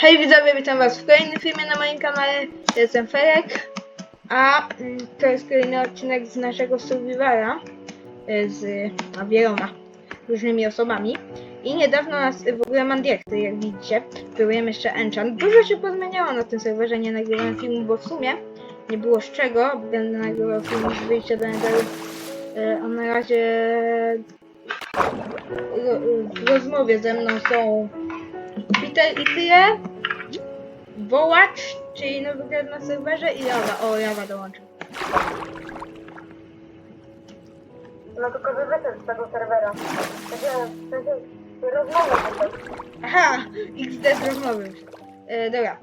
Hej widzowie, witam was w kolejnym filmie na moim kanale. Jestem Ferek, a mm, to jest kolejny odcinek z naszego Survivora y, z no, wieloma różnymi osobami. I niedawno nas y, w ogóle mam diety, jak widzicie. Byłem jeszcze Enchant. Dużo się pozmieniało na tym serwerze, nie nagrywałem filmu, bo w sumie nie było z czego. Będę nagrywał film z wyjścia do Netheru. Y, A na razie w rozmowie ze mną są Peter i Tyre, Wołacz, czyli nowy gracz na serwerze i Jawa. O, Jawa dołączył. No tylko wy wyszedł z tego serwera. W sensie rozmowy. Aha, XD z rozmowy. E, dobra.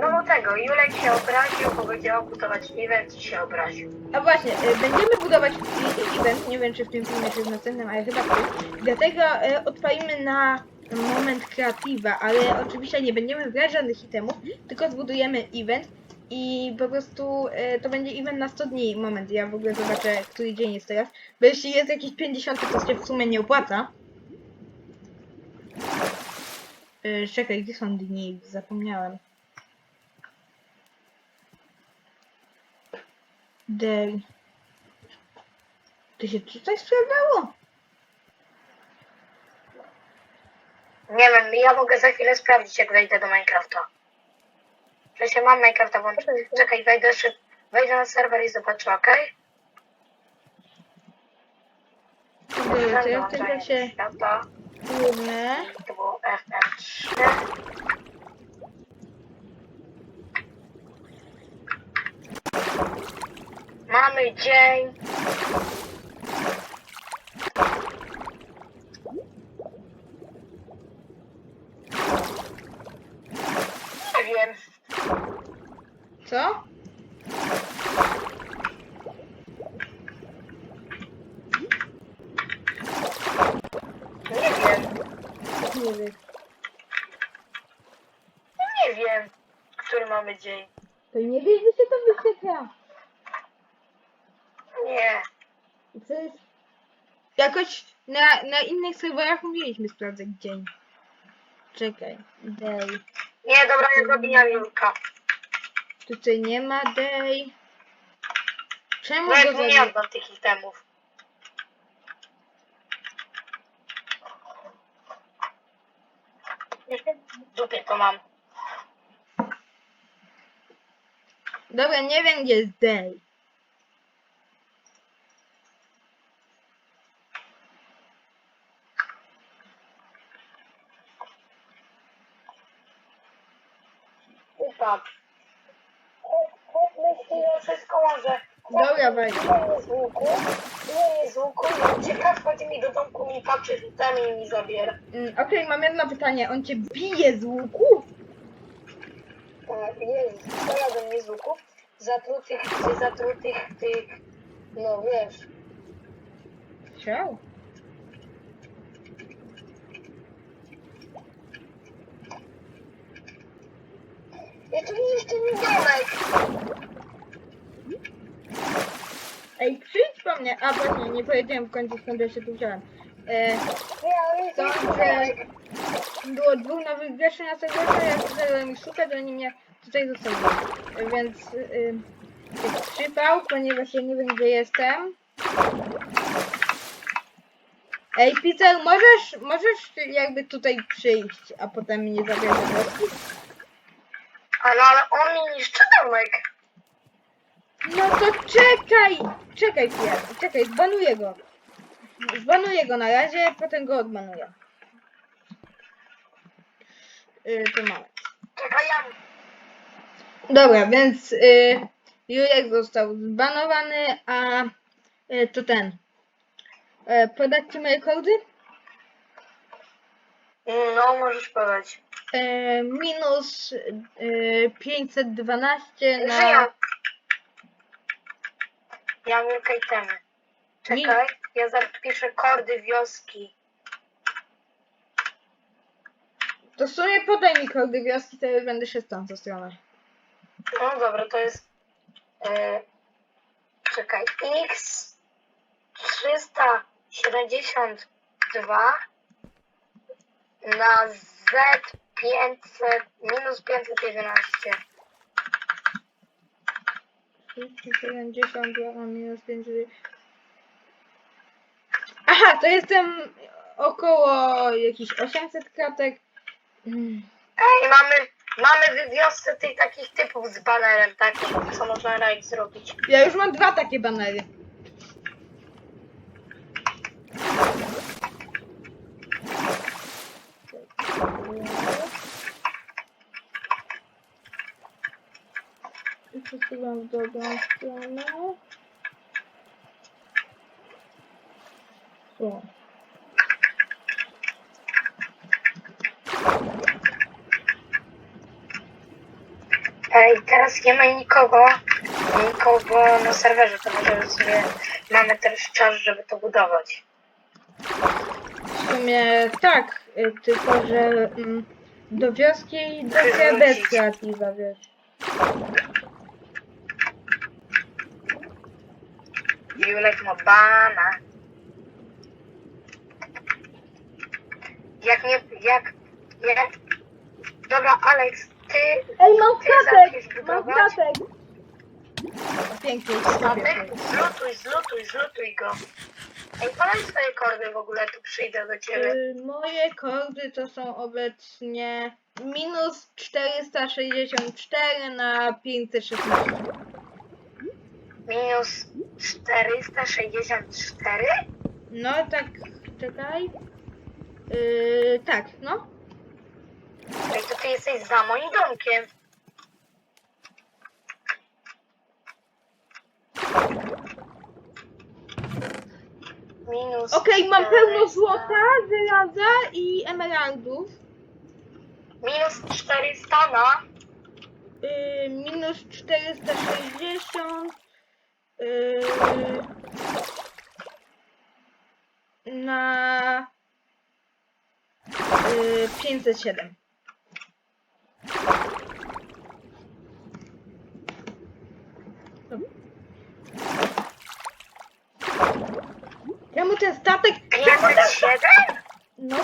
No bo tego, Julek się obraził, powiedział budować event i się obraził. A właśnie, e, będziemy budować i- event, nie wiem czy w tym filmie, czy w następnym, ale chyba w tym. Dlatego e, odpalimy na moment kreatywa, ale oczywiście nie będziemy brać żadnych itemów, tylko zbudujemy event i po prostu e, to będzie event na 100 dni. Moment, ja w ogóle zobaczę, który dzień jest teraz, bo jeśli jest jakiś 50, to się w sumie nie opłaca. E, czekaj, gdzie są dni? Zapomniałem. Day. To się tutaj sprawdzało? Nie wiem, ja mogę za chwilę sprawdzić, jak wejdę do Minecrafta. Że się mam Minecrafta włączyć. Czekaj, wejdę szyb... Wejdę na serwer i zobaczę, okej? Dobra, to ja w tym czasie główne. To było FM3. Mamy dzień. Nie wiem. Co? Nie wiem. Nie wiem. Nie wiem, który mamy dzień. To nie wiesz, że się to wyświetla. Nie. To jest... Jakoś na, na innych serwerach umieliśmy sprawdzać dzień. Czekaj. Day. Nie, dobra, ja zabijam Julka. Tutaj nie ma day. Czemu No go jak nie zabi- oddam tych itemów. W dupie to mam. Dobra, nie wiem gdzie jest day. Upadł. Chłop, chłop myśli, że wszystko może. Chłop Dobra, wejdź. Ile z łuku, ile z łuku i ucieka, wchodzi mi do domku, mi patrzy rzutami i mi zabiera. Mm, Okej, mam jedno pytanie. On cię bije z łuku? Tak, jest, strzela do mnie z łuku. Zatrutych, zatrutych tych, no wiesz. Strzał. Ja tu jeszcze nie domek. Ej, przyjdź po mnie. A właśnie, nie powiedziałem w końcu skąd ja się tu wziąłem. E, Nie, jest To, że- domek. było dwóch nowych graczy na serwerze, ja zacząłem ich szukać, oni mnie tutaj zostawili. E, Więc y, jest przypał, ponieważ ja nie wiem gdzie jestem. Ej, Peter, możesz, możesz jakby tutaj przyjść, a potem mnie wioski? Ale, ale on mi niszczy domek. No to czekaj! Czekaj chwilę, czekaj, zbanuję go. Zbanuję go na razie, potem go odbanuję. Yy, to mamy. Czekaj, ja... Dobra, więc y, Jurek został zbanowany, a y, to ten. Y, podać ci moje kody? No, możesz podać. Y, minus y, 512 na... Żyją. Ja mam wielkie itemy. Czekaj, ja zapiszę kordy wioski. To w sumie podaj mi kody wioski, to ja będę się z tamtą stronę. No dobra, to jest... E, czekaj, x 372 na z 500, minus 511. 70 a minus 5. Aha, to jestem około jakichś 800 kratek. Mm. Ej, mamy, mamy w wiosce tych takich typów z banerem, tak? Co można rajd zrobić. Ja już mam dwa takie banery. I przesuwam w drugą stronę. Tu. Ej, teraz nie ma nikogo, nikogo na serwerze, to może sobie mamy też czas, żeby to budować. W sumie tak, y, tylko że mm, do wioski dotrę bez kreatywa, wiesz. Julek ma bana. Jak nie, jak, jak... Dobra, Alex, ty... Ej, mam Ty zaczniesz budować? Pięknie? Zlutuj, zlutuj, zlutuj go. Ej, podaj swoje kordy w ogóle, tu przyjdę do ciebie. Y, Moje kordy to są obecnie minus 464 na 516. Minus 464? No tak, czekaj. Yy, tak, no. Ej, to ty jesteś za moim domkiem. Minus Okej, mam pełno 400. złota, żelaza i emeraldów. Minus 400 na... Yy, minus 460. Yy, na yy, 507. Czemu ten statek 507? no,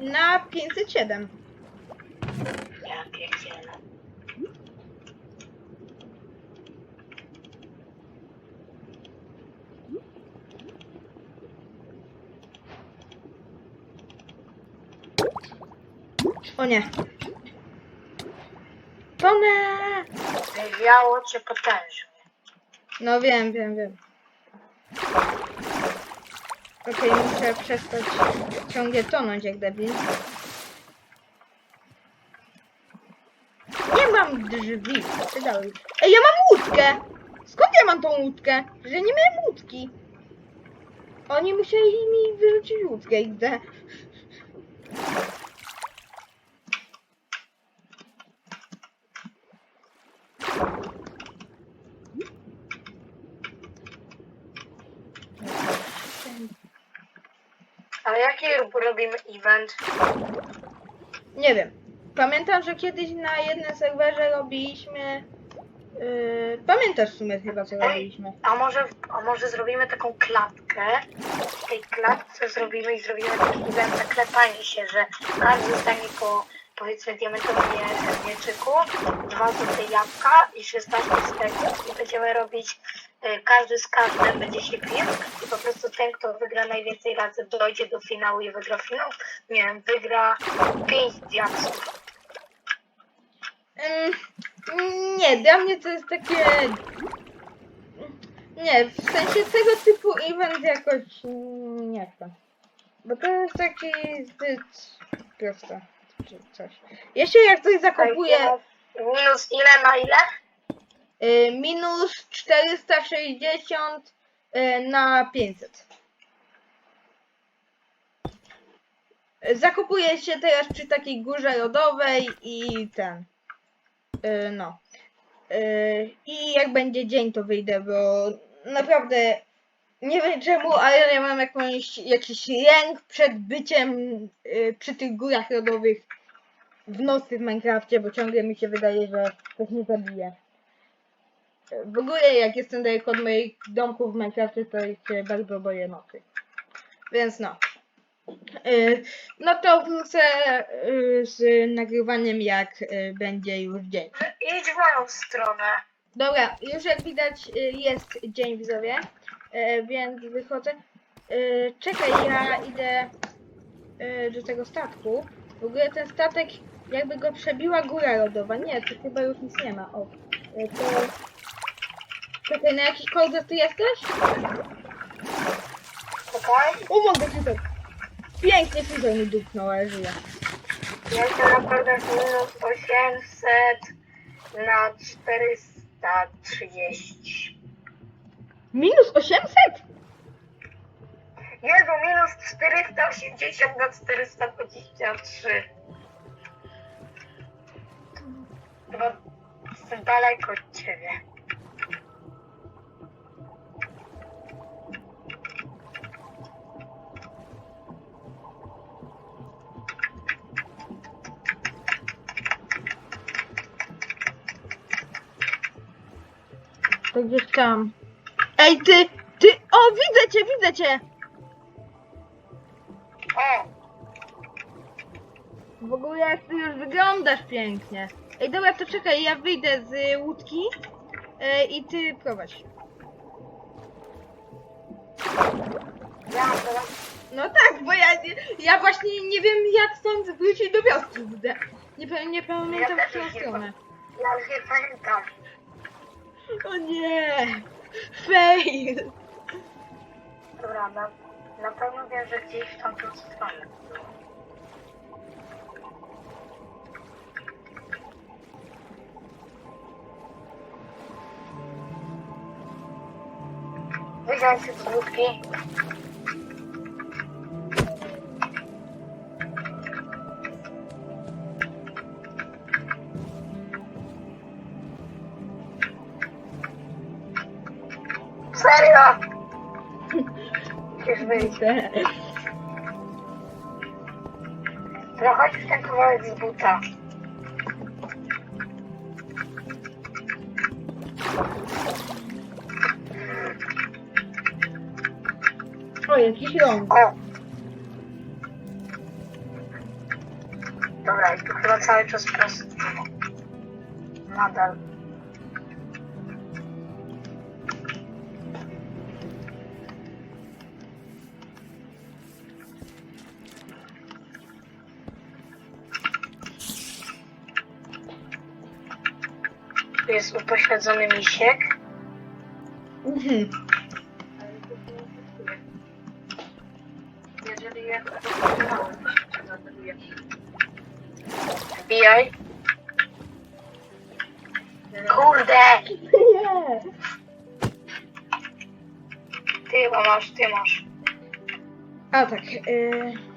na 507? Ja pierdzielę. O nie. Tonę! Wywiało cię potężnie. No wiem, wiem, wiem. Okej, muszę przestać ciągle tonąć jak debil. Nie mam drzwi. Przydały. Ej, ja mam łódkę! Skąd ja mam tą łódkę? Że nie miałem łódki. Oni musieli mi wyrzucić łódkę, idę. Ale jaki robimy event? Nie wiem. Pamiętam, że kiedyś na jednym serwerze robiliśmy. Yy, pamiętasz w sumie chyba co robiliśmy. A może, a może zrobimy taką klatkę? W tej klatce zrobimy i zrobimy taki event na klepanie się, że każdy dostanie po powiedzmy diamentowym mie- mieczyku dwa złote jabłka i 16 steków i będziemy robić każdy z każdym będzie się bił i po prostu ten kto wygra najwięcej razy dojdzie do finału i wygra finał, nie wiem, wygra 5 diaksów. Ym, nie, dla mnie to jest takie. Nie, w sensie tego typu event jakoś mm, nie chcę. Bo to jest taki zbyt proste. Czy coś. Jeśli jak coś zakopuje Minus ile na ile? Y, minus 460 y, na 500. Zakupuje się teraz przy takiej górze lodowej i ten. y, No. I jak będzie dzień, to wyjdę, bo naprawdę nie wiem czemu, ale ja mam jakąś, jakiś lęk przed byciem przy tych górach lodowych w nocy w Minecrafcie, bo ciągle mi się wydaje, że ktoś mnie zabije. W ogóle jak jestem daleko od moich domków w Minecrafcie, to się bardzo boję nocy. Więc no. Y, No to wrócę y, z nagrywaniem jak y, będzie już dzień. Idź w moją stronę. Dobra, już jak widać jest dzień widzowie, więc wychodzę. Czekaj, ja idę do tego statku. W ogóle ten statek jakby go przebiła góra lodowa. Nie, tu chyba już nic nie ma. O, to... Czekaj, na jakich kołdrach ty jesteś? Czekaj. O, mogę tutaj. Pięknie Fizer mi dupnął, ale żyje. Ja jestem naprawdę minus 800 na 430. Minus 800? Jezu, minus 480 na 423. Chyba jestem daleko od ciebie. To gdzieś tam. Ej, ty, ty, o, widzę cię, widzę cię. O! W ogóle jak ty już wyglądasz pięknie. Ej, dobra, to czekaj, ja wyjdę z y, łódki y, i ty prowadź. Ja No tak, bo ja, ja właśnie nie wiem jak stąd wrócić do wioski. Nie, nie pamiętam Ja w którą stronę. ja już nie pamiętam. O nie! Fail! Dobra, na, na pewno wiem, że gdzieś w tamtą stronę. Się z łódki. Serio? Musisz wyjść. Trochę już ten kawałek z buta. O, jakiś ląd. O! Tu jest upośledzony misiek. Mhm. Jeżeli ja Wbijaj. Kurde! Nie! Ty masz, ty masz. A tak, yy...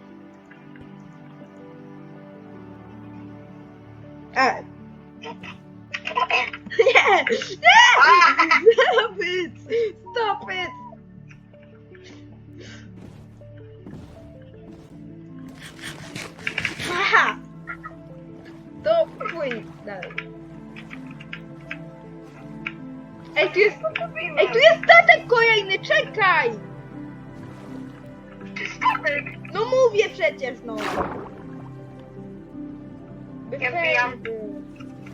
czekaj! Statek! No mówię przecież, no. Bez Ja wbijam.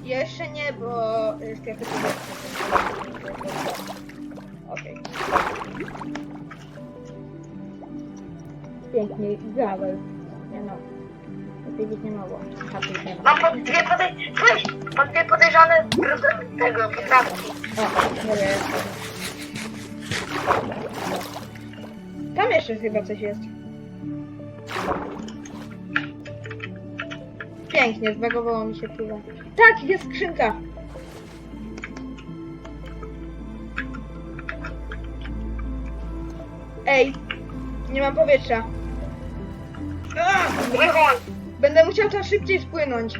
Jeszcze nie, bo y, strefy powietrzne. Okej. Pięknie, gravel. Nie no. Być nie mogło. Już nie ma. Mam pod dwie podej... Weź! Mam dwie podejrzane brud- tego, poprawki. O, dobra, jest. Tam jeszcze chyba coś jest. Pięknie, zbagowało mi się pływa. Tak, jest skrzynka. Ej, nie mam powietrza. Ach, będę musiał tam szybciej spłynąć.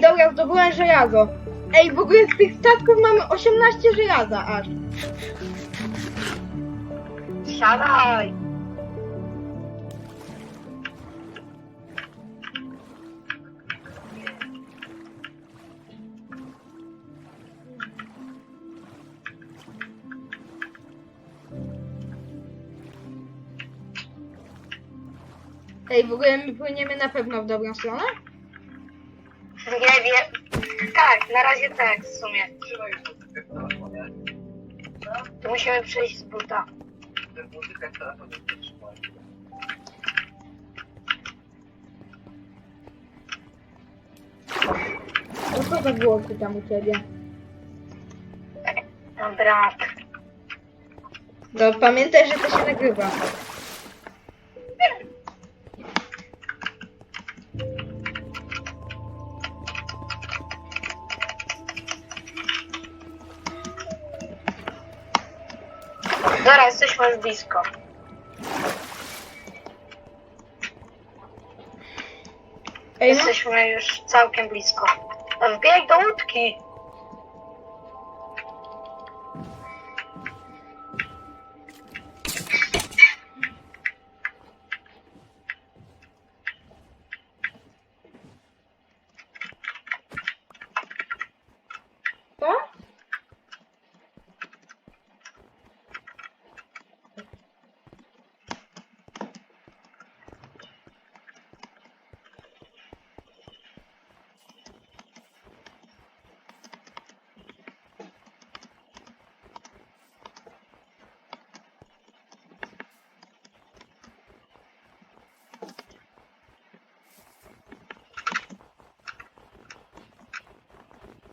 Ej, dobra, zdobyłem żelazo. Ej, w ogóle z tych statków mamy 18 żelaza aż. Siadaj! Ej, w ogóle my płyniemy na pewno w dobrą stronę? Nie wiem. Tak, na razie tak w sumie. To musimy przejść z buta. No co za głosy tam u ciebie? Dobra. No pamiętaj, że to się nagrywa. Już blisko. Ej, no, Jesteśmy już całkiem blisko. Wbieg do łódki. co?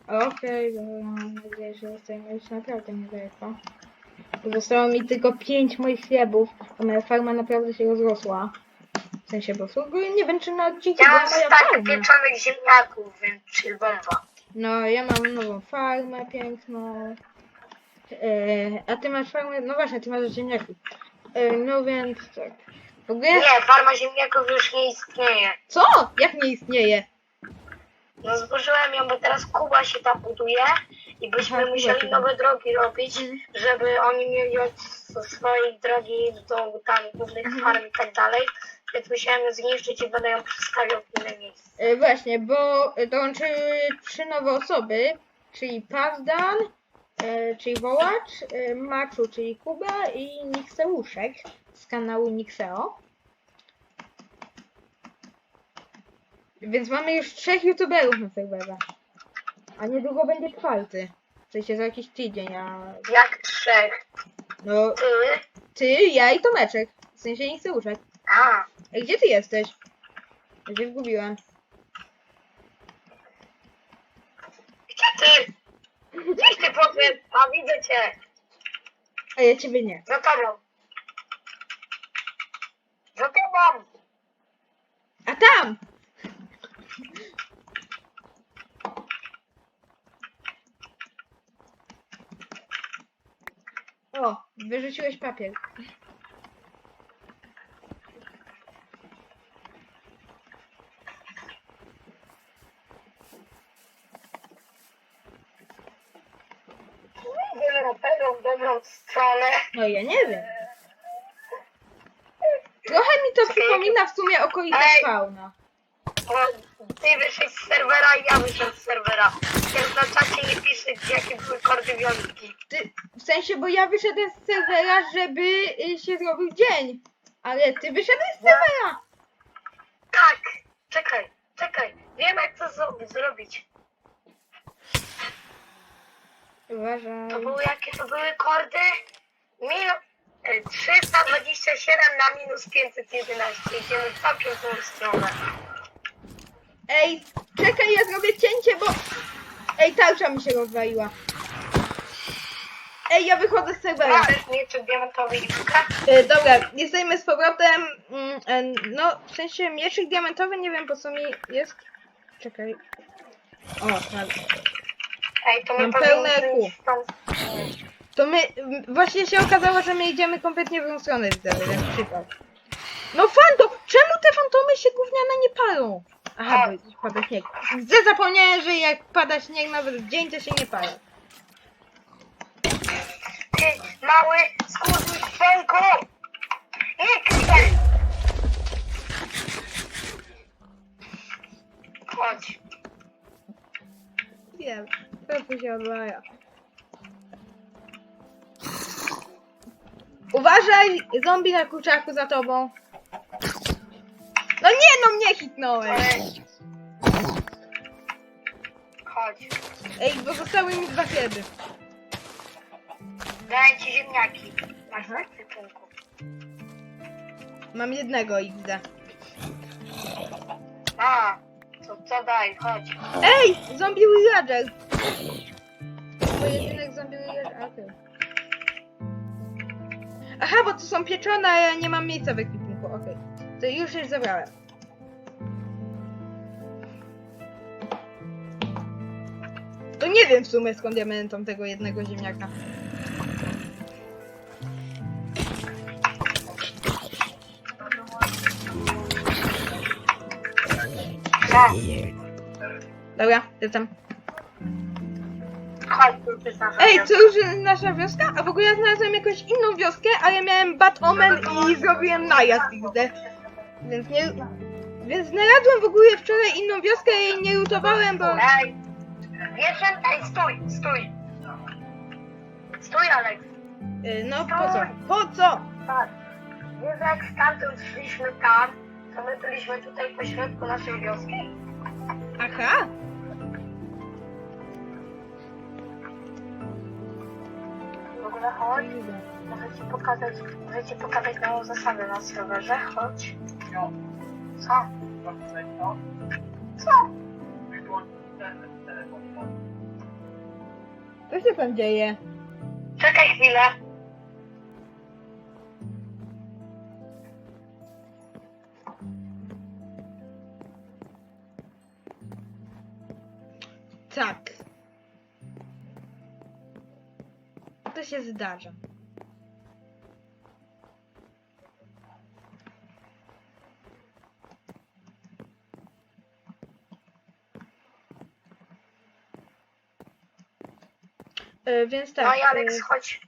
Okej, dobra, mam nadzieję, że zostajemy już naprawdę niedaleko. Zostało mi tylko 5 moich chlebów, a moja farma naprawdę się rozrosła. W sensie, bo w ogóle nie wiem, czy na odcinku Ja była mam moja stak farma. pieczonych ziemniaków, więc chill bomba. No, ja mam nową farmę piękną. E, a ty masz farmę, no właśnie, ty masz ziemniaki. E, no więc tak. W ogóle, Nie, farma ziemniaków już nie istnieje. co? Jak nie istnieje? No zburzyłem ją, bo teraz Kuba się tam buduje i byśmy Aha, Kuba musieli się tam- nowe drogi robić, Mhm. żeby oni mieli od swojej drogi do tam głównych Mhm. farm i tak dalej. Więc musiałem ją zniszczyć i będę ją przestawiał w inne miejsce. E, właśnie, bo dołączyły trzy nowe osoby, czyli Pawdan, e, czyli Wołacz, e, Maczu, czyli Kuba i Nikseuszek z kanału Nixeo. Więc mamy już trzech youtuberów na serwerze. A niedługo będzie czwarty. W sensie za jakiś tydzień, a... Jak trzech. No, Ty? ty, ja i Tomeczek. W sensie Nikseuszek. A, Ej, gdzie ty jesteś? Ja się zgubiłem. gdzie ty? Gdzieś ty powiedz? A widzę cię. A ja ciebie nie. Za tobą. Za tobą. A tam! O, wyrzuciłeś papier. Idziemy na pewną dobrą stronę. No ja nie wiem. Trochę mi to przypomina w sumie okolice fauna. Ty wyszedł z serwera i ja wyszedł z serwera. Więc na czacie nie pisze, jakie były kordy wiązki. Ty, w sensie, bo ja wyszedłem z serwera, żeby y, się zrobił dzień. Ale ty wyszedłeś z serwera. Tak, czekaj, czekaj. Wiem jak to zro- zrobić. Uważaj. To były jakie to były kordy? Minu... e, 327 na minus 511. Idziemy całkiem w tą stronę. Ej, czekaj, ja zrobię cięcie, bo... Ej, tarcza mi się rozwaliła. Ej, ja wychodzę z serwera. Mieć diamentowy i szuka? E, dobra, jesteśmy z powrotem. Mm, e, no, w sensie mieczyk diamentowy, nie wiem po co mi jest. Czekaj. O, tak. Ej, to my Mam pełne powinniśmy kół. iść stąd. To my, m, właśnie się okazało, że my idziemy kompletnie w drugą stronę, widzę, więc przykład. No fantom! Czemu te fantomy się gówniane nie palą? Aha, bo pada śnieg. Widzę, zapomniałem, że jak pada śnieg nawet w dzień, to się nie pada. Ty, mały, skórnik pęku! Nie klikaj! Chodź. Wiem, to się odwaja. Uważaj, zombie na kurczaku za tobą. Hitnąłeś. Chodź. Ej, bo zostały mi dwa kiedy. Daję ci ziemniaki. Masz na kwipunku. Mam jednego XD. A, to co daj, chodź. Ej, zombie villager. Pojedynek zombie villager, okej. Aha, bo to są pieczone, a ja nie mam miejsca w ekwipunku, okej. To już je zabrałem. Nie wiem w sumie skąd ja miałem tam tego jednego ziemniaka. Dobra, jestem. Ej, to już nasza wioska? A w ogóle ja znalazłem jakąś inną wioskę, ale miałem bad omen i zrobiłem najazd XD. Więc nie... Więc znalazłem w ogóle wczoraj inną wioskę i nie lutowałem, bo... Ej, wiesz, że- ej, stój, stój. Stój, Aleks. Y, No po co? Po co? Tak. Wiesz, jak stamtąd szliśmy tam, to my byliśmy tutaj po środku naszej wioski? Aha. W ogóle chodź, muszę ci pokazać, muszę ci pokazać nową zasadę na serwerze, chodź. Co? Co? Co się tam dzieje? Czekaj chwilę. Tak. To się zdarza. E, więc tak. No i Aleks, e, chodź.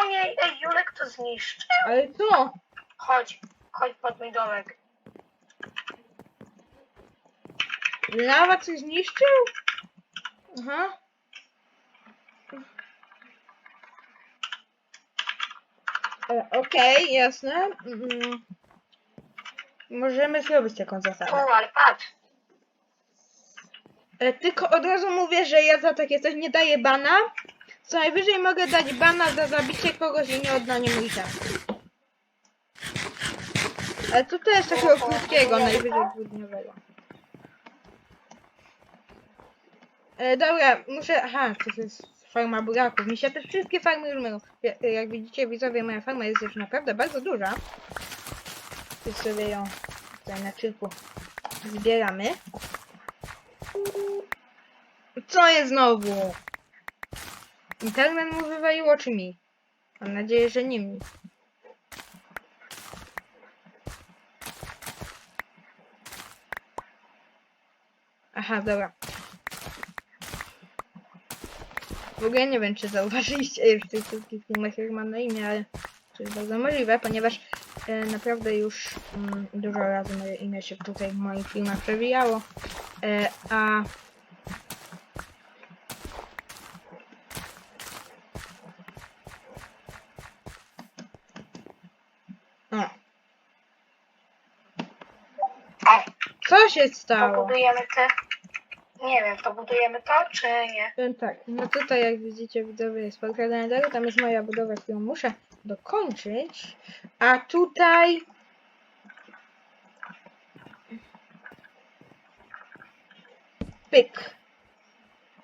O nie, ej, Julek to zniszczy. ale co? Chodź, chodź pod mój domek. Lawa coś zniszczył? Aha. E, Okej, jasne. Mm. Możemy zrobić taką zasadę. O, ale patrz. E, tylko od razu mówię, że ja za takie coś nie daję bana. Co najwyżej mogę dać bana za zabicie kogoś i nie oddanie mu item. Ale to też takiego krótkiego, najwyżej dwudniowego. E, dobra, muszę... Aha, to jest farma buraków. Mi się te wszystkie farmy już mylą. Ja- Jak widzicie, widzowie, moja farma jest już naprawdę bardzo duża. Więc sobie ją tutaj na kilku zbieramy. Co jest znowu? Internet mu wywaliło czy mi? Mam nadzieję, że nie mi. Aha, dobra. W ogóle nie wiem, czy zauważyliście już w tych wszystkich filmach, jak mam na imię, ale to jest bardzo możliwe, ponieważ e, naprawdę już mm, dużo razy moje imię się tutaj w moich filmach przewijało. E, a O, O, co się to stało? budujemy te... Nie wiem, to budujemy to, czy nie? Powiem tak, no tutaj jak widzicie widzowie jest parka Enderu, tam jest moja budowa, którą muszę dokończyć, a tutaj... Pyk.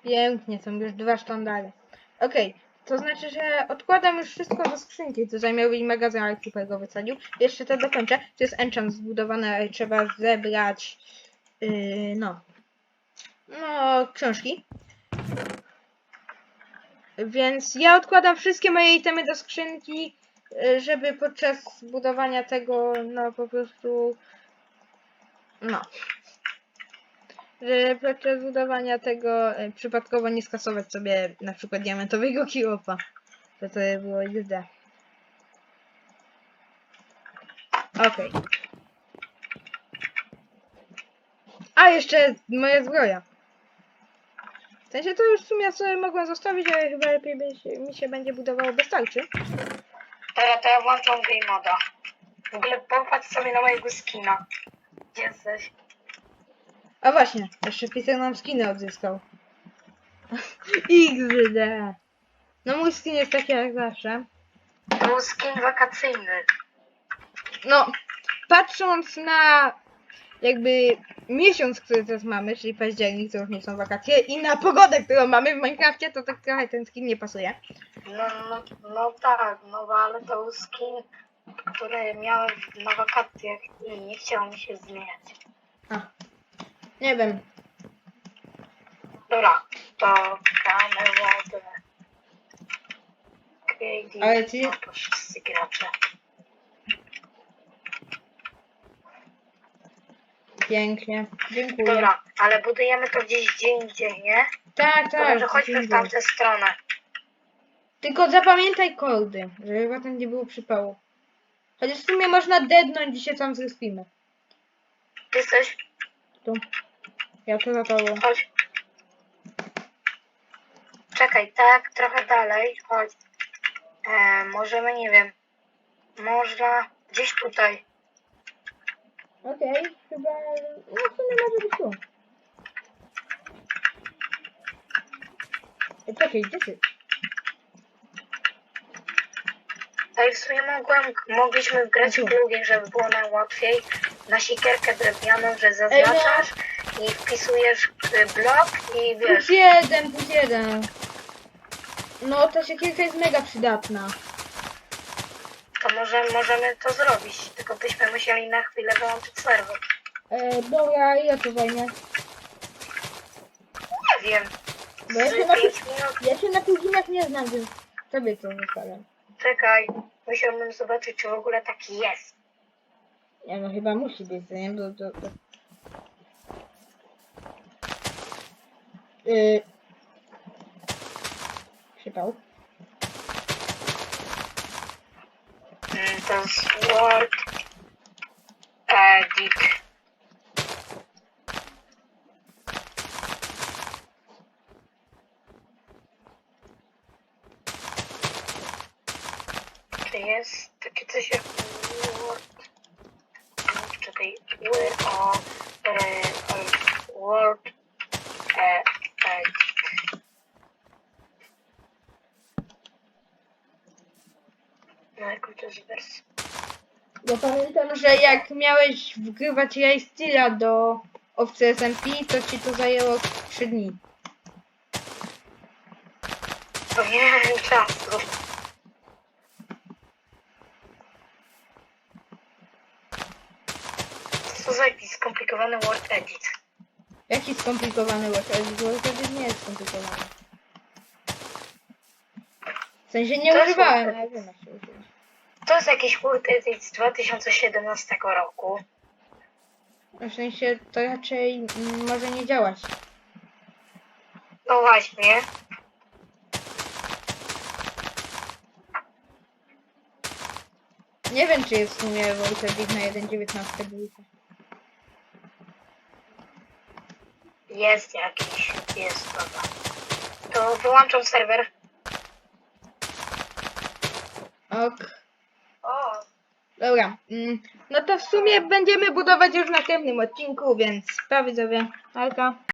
Pięknie, są już dwa sztandary. Okej, to znaczy, że odkładam już wszystko do skrzynki, co zajmiał mi magazyn, ale Creeper go wysadził. Jeszcze to dokończę. To jest enchant zbudowane, trzeba zebrać, yy, no, no, książki. Więc ja odkładam wszystkie moje itemy do skrzynki, y, żeby podczas budowania tego, no po prostu, no. Podczas budowania tego e, przypadkowo nie skasować sobie na przykład diamentowego kiłopa. To to było XD. Okej. A jeszcze moja zbroja. W sensie to już w sumie sobie mogłem zostawić, ale chyba lepiej mi się będzie budowało bez tarczy. Dobra, to ja włączam game moda. W ogóle popatrz sobie na mojego skina. Gdzie jesteś? A właśnie, jeszcze pisek nam skiny odzyskał. XD. No mój skin jest taki jak zawsze. To był skin wakacyjny. No, patrząc na jakby miesiąc, który teraz mamy, czyli październik, to już nie są wakacje, i na pogodę, którą mamy w Minecrafcie, to tak trochę ten skin nie pasuje. No, no, no tak, no ale to był skin, który miałem na wakacjach i nie chciało mi się zmieniać. A, nie wiem. Dobra, to gramy wodę. Creative, Ale ci- no to wszyscy gracze. Pięknie. Dziękuję. Dobra, ale budujemy to gdzieś gdzie indziej, nie? Tak, tak. może chodźmy w dziękuję. tamtę stronę. Tylko zapamiętaj kordy, żeby potem nie było przypału. Chociaż w sumie można deadnąć i się tam zrespimy. Ty jesteś? Tu. Ja to za tobą. Chodź. Czekaj, tak, trochę dalej, chodź. E, możemy, nie wiem, można gdzieś tutaj. Okej, chyba... No w sumie może być tu. Ej, Czekaj, gdzie ty? Ej, w sumie mogłem, mogliśmy wgrać Tu. plugin, żeby było najłatwiej. Na sikierkę drewnianą, że zaznaczasz i wpisujesz y, blok i Plus wiesz, jeden, plus jeden. No, ta siekierka jest mega przydatna. to może, możemy to zrobić. Tylko byśmy musieli na chwilę wyłączyć serwer. E, dobra, ile to zajmie? Nie wiem, Bo ja się z na, 5 minut. ja się na pluginach nie znam, więc tobie to zostawiam. Czekaj, musiałbym zobaczyć, czy w ogóle taki jest. Nie no, chyba musi być, nie? Bo to... to... Yy... Przypał. Edit. Czy jest takie coś Word? No, Czekaj, Word o e, e, Word e, Edit. No jaki to jest wersja? Ja pamiętam, że jak miałeś wgrywać Raysteala do owcy SMP, to ci to zajęło 3 dni. To nie miałem czasu. Co za jakiś skomplikowany Word Edit? Jaki skomplikowany Word Word Edit nie jest skomplikowany. W sensie nie To używałem, ale wiem jak się używa. To jest jakiś Edit z 2017 roku. W sensie to raczej mm, może nie działać. No właśnie. Nie wiem czy jest w sumie Word Edit na 1.19 dwójka. Jest jakiś. Jest, dobra. To wyłączam serwer. Ok. Dobra. Mm, no to w sumie będziemy budować już w następnym odcinku, więc pa widzowie. Alka.